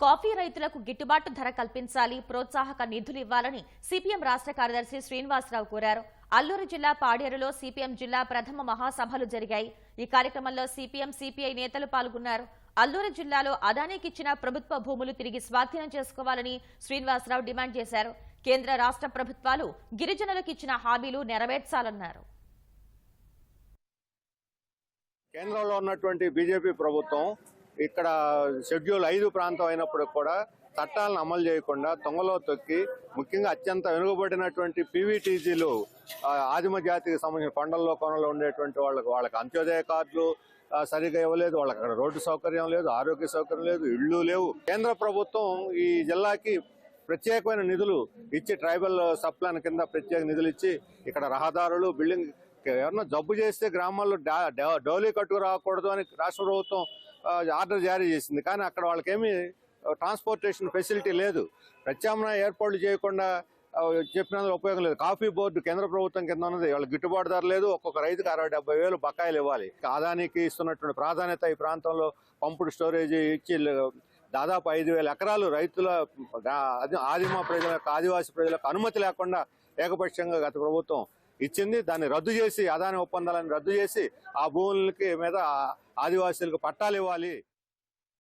Coffee రైతులకు గిట్టుబాటు ధర కల్పించాలి ప్రోత్సాహక నిధులు ఇవ్వాలని సిపిఎం రాష్ట్ర కార్యదర్శి శ్రీనివాసరావు కోరారు. అల్లూరు జిల్లా పాడేరులో సిపిఎం జిల్లా ప్రథమ మహాసభలు జరిగాయి. ఈ కార్యక్రమంలో సిపిఎం సిపిఐ నేతలు పాల్గొన్నారు. అల్లూరు జిల్లాలో అదానికి ఇచ్చిన ప్రభుత్వ భూములు తిరిగి స్వాధీనం చేసుకోవాలని శ్రీనివాసరావు డిమాండ్ చేశారు. కేంద్ర రాష్ట్ర ప్రభుత్వాలు గిరిజనులకు ఇచ్చిన హామీలు నెరవేర్చాలన్నారు. కేంద్రంలో ఉన్నటువంటి బీజేపీ ప్రభుత్వం ఇక్కడ షెడ్యూల్ ఐదు ప్రాంతం అయినప్పుడు కూడా చట్టాలను అమలు చేయకుండా తొంగలో తొక్కి ముఖ్యంగా అత్యంత వెనుకబడినటువంటి పీవీటీజీలు ఆదిమ జాతికి సంబంధించిన కొండల్లో కొనలో ఉండేటువంటి వాళ్ళకి వాళ్ళకి అంత్యోదయ కార్డులు సరిగా ఇవ్వలేదు. వాళ్ళకి అక్కడ రోడ్డు సౌకర్యం లేదు ఆరోగ్య సౌకర్యం లేదు ఇళ్ళు లేవు. కేంద్ర ప్రభుత్వం ఈ జిల్లాకి ప్రత్యేకమైన నిధులు ఇచ్చి ట్రైబల్ సప్లాన్ కింద ప్రత్యేక నిధులు ఇచ్చి ఇక్కడ రహదారులు బిల్డింగ్ ఎవరన్నా జబ్బు చేస్తే గ్రామాల్లో డోలీ కట్టుకు రాకూడదు అని రాష్ట్ర ప్రభుత్వం ఆర్డర్ జారీ చేసింది. కానీ అక్కడ వాళ్ళకేమీ ట్రాన్స్పోర్టేషన్ ఫెసిలిటీ లేదు. ప్రత్యామ్నాయ ఏర్పాట్లు చేయకుండా చెప్పినందుకు ఉపయోగం లేదు. కాఫీ బోర్డు కేంద్ర ప్రభుత్వం కింద ఉన్నది. వాళ్ళకి గిట్టుబాటు ధర లేదు. ఒక్కొక్క రైతుకి అరవై డెబ్బై వేలు బకాయిలు ఇవ్వాలి. ఆదానికి ఇస్తున్నటువంటి ప్రాధాన్యత ఈ ప్రాంతంలో పంపుడు స్టోరేజ్ ఇచ్చి దాదాపు ఐదు వేల ఎకరాలు రైతుల ఆదిమ ప్రజల ఆదివాసీ ప్రజలకు అనుమతి లేకుండా ఏకపక్షంగా గత ప్రభుత్వం ఇచ్చింది. దాన్ని రద్దు చేసి అదాని ఒప్పందాలను రద్దు చేసి ఆ భూములకి మీద ఆదివాసీలకు పట్టాలు ఇవ్వాలి.